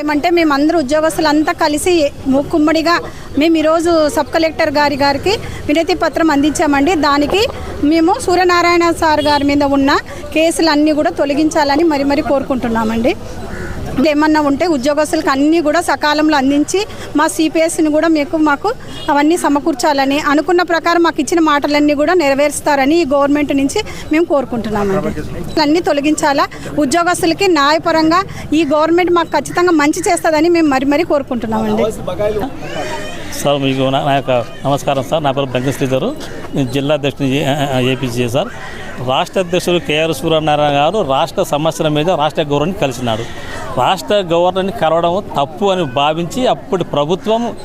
ఏమంటే మేమందరూ ఉద్యోగస్తులంతా కలిసి కుమ్మడిగా మేము ఈరోజు సబ్ కలెక్టర్ గారి గారికి వినతి పత్రం అందించామండి. దానికి మేము సూర్యనారాయణ సార్ గారి మీద ఉన్న కేసులన్నీ కూడా తొలగించాలని మరి మరి కోరుకుంటున్నామండి. ఏమన్నా ఉంటే ఉద్యోగస్తులకు అన్నీ కూడా సకాలంలో అందించి మా సిపిఎస్ని కూడా మీకు మాకు అవన్నీ సమకూర్చాలని అనుకున్న ప్రకారం మాకు ఇచ్చిన మాటలన్నీ కూడా నెరవేరుస్తారని ఈ గవర్నమెంట్ నుంచి మేము కోరుకుంటున్నామండి. అన్నీ తొలగించాలా? ఉద్యోగస్తులకి న్యాయపరంగా ఈ గవర్నమెంట్ మాకు ఖచ్చితంగా మంచి చేస్తుందని మేము మరి మరీ కోరుకుంటున్నామండి. సార్ మీకు నా యొక్క నమస్కారం సార్. నా పేరు బంక నేను జిల్లా అధ్యక్షుని ఏపీసీ సార్. రాష్ట్ర అధ్యక్షుడు కేఆర్ సూర్యనారాయణ గారు రాష్ట్ర సమస్యల మీద రాష్ట్ర గవర్నర్ని కలిసినాడు. రాష్ట్ర గవర్నర్ని కలవడం తప్పు అని భావించి అప్పటి ప్రభుత్వం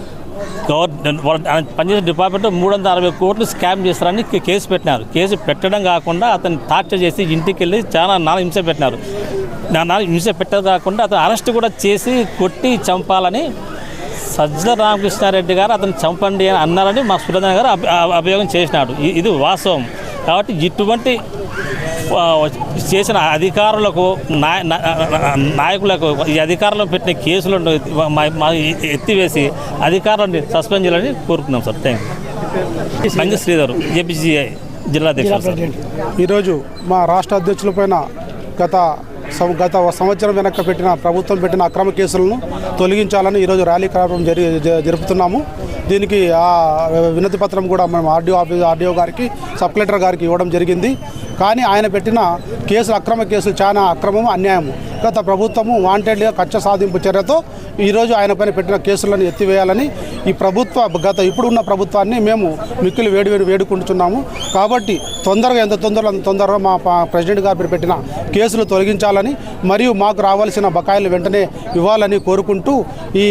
గవర్న వాళ్ళ- పనిచేసే డిపార్ట్మెంట్ మూడు వందల అరవై కోట్లు స్కామ్ చేస్తారని కేసు పెట్టినారు. కేసు పెట్టడం కాకుండా అతను టార్చర్ చేసి ఇంటికి వెళ్ళి చాలా నాలుగు హింస పెట్టినారు. నా- నాలుగు హింస పెట్టడం కాకుండా అతను అరెస్ట్ కూడా చేసి కొట్టి చంపాలని సజ్జల రామకృష్ణారెడ్డి గారు అతను చంపండి అని అన్నారని మా సురేంద్ర గారు అభియోగం చేసినాడు. ఇది వాస్తవం. కాబట్టి ఇటువంటి చేసిన అధికారులకు నాయ నాయకులకు ఈ అధికారులను పెట్టిన కేసులను ఎత్తివేసి అధికారులను సస్పెండ్ చేయాలని కోరుకున్నాం sir. Thank you Sanjay Sridhar APCI జిల్లా అధ్యక్షులు సార్. ఈరోజు మా రాష్ట్ర అధ్యక్షులపైన గత గత సంవత్సరం వెనక పెట్టిన ప్రభుత్వం పెట్టిన అక్రమ కేసులను తొలగించాలని ఈరోజు ర్యాలీ కార్యక్రమం జరి జరుపుతున్నాము. దీనికి ఆ వినతి పత్రం కూడా మనం ఆర్డీఓ ఆఫీస్ ఆర్డీఓ గారికి సబ్ కలెక్టర్ గారికి ఇవ్వడం జరిగింది. కానీ ఆయన పెట్టిన కేసులు అక్రమ కేసులు చాలా అక్రమము అన్యాయము. గత ప్రభుత్వము వాంటెడ్గా కక్ష సాధింపు చర్యతో ఈరోజు ఆయన పైన పెట్టిన కేసులను ఎత్తివేయాలని ఈ ప్రభుత్వ గత ఇప్పుడున్న ప్రభుత్వాన్ని మేము మిక్కులు వేడి వేడి వేడుకుంటున్నాము. కాబట్టి తొందరగా ఎంత తొందరగా అంత తొందరగా మా ప్రెసిడెంట్ గారు పెట్టిన కేసులు తొలగించాలని మరియు మాకు రావాల్సిన బకాయిలు వెంటనే ఇవ్వాలని కోరుకుంటూ ఈ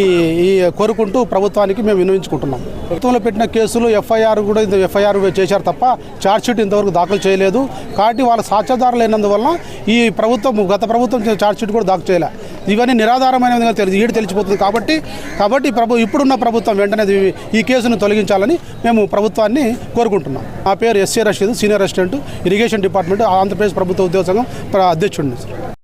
ఈ కోరుకుంటూ ప్రభుత్వానికి మేము వినియోగించుకుంటున్నాం ప్రభుత్వంలో పెట్టిన కేసులు ఎఫ్ఐఆర్ కూడా ఇంత ఎఫ్ఐఆర్ చేశారు తప్ప ఛార్జ్షీట్ ఇంతవరకు దాఖలు చేయలేదు. కాబట్టి వాళ్ళ సాక్ష్యాధారాలు లేనందువల్ల ఈ ప్రభుత్వం గత ప్రభుత్వం ఛార్జ్షీట్ కూడా దాఖలు చేయలే. ఇవన్నీ నిరాధారమైన విధంగా తెలిసి ఈడు తెలిసిపోతుంది కాబట్టి కాబట్టి ప్రభు ఇప్పుడున్న ప్రభుత్వం వెంటనే ఈ కేసును తొలగించాలని మేము ప్రభుత్వాన్ని కోరుకుంటున్నాం. నా పేరు SC Rashid senior assistant irrigation department Andhra Pradesh ప్రభుత్వ ఉద్యోగ సంఘం అధ్యక్షుడిని. సార్